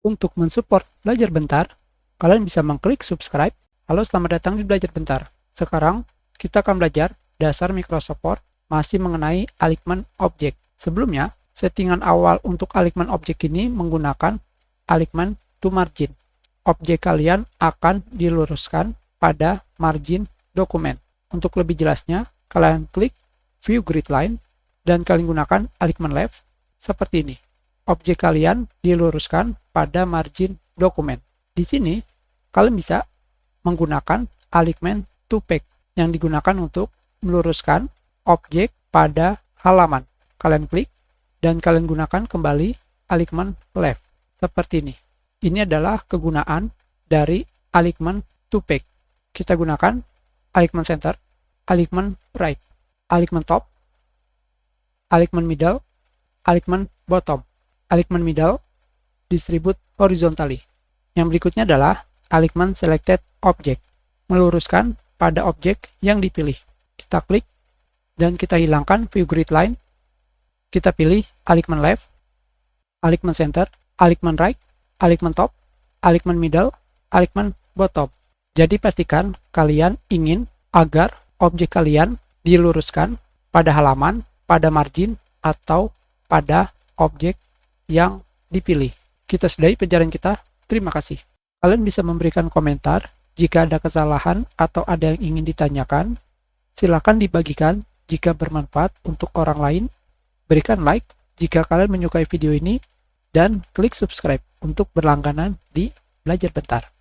Untuk mensupport Belajar Bentar, kalian bisa mengklik subscribe. Halo, selamat datang di Belajar Bentar. Sekarang, kita akan belajar dasar Microsoft Word masih mengenai alignement object. Sebelumnya, settingan awal untuk alignement object ini menggunakan alignement to margin. Objek kalian akan diluruskan pada margin dokumen. Untuk lebih jelasnya, kalian klik View Grid Line dan kalian gunakan Alignment Left seperti ini. Objek kalian diluruskan pada margin dokumen. Di sini, kalian bisa menggunakan Alignment to Page yang digunakan untuk meluruskan objek pada halaman. Kalian klik dan kalian gunakan kembali Alignment Left seperti ini. Ini adalah kegunaan dari Alignment to Page. Kita gunakan Alignment Center, Alignment Right, Alignment Top, alignment middle, alignment bottom. Alignment middle distribute horizontally. Yang berikutnya adalah alignment selected object, meluruskan pada objek yang dipilih. Kita klik dan kita hilangkan view grid line. Kita pilih alignment left, alignment center, alignment right, alignment top, alignment middle, alignment bottom. Jadi pastikan kalian ingin agar objek kalian diluruskan pada halaman pada margin atau pada objek yang dipilih. Kita sudahi pelajaran kita. Terima kasih. Kalian bisa memberikan komentar jika ada kesalahan atau ada yang ingin ditanyakan. Silakan dibagikan jika bermanfaat untuk orang lain. Berikan like jika kalian menyukai video ini dan klik subscribe untuk berlangganan di Belajar Bentar.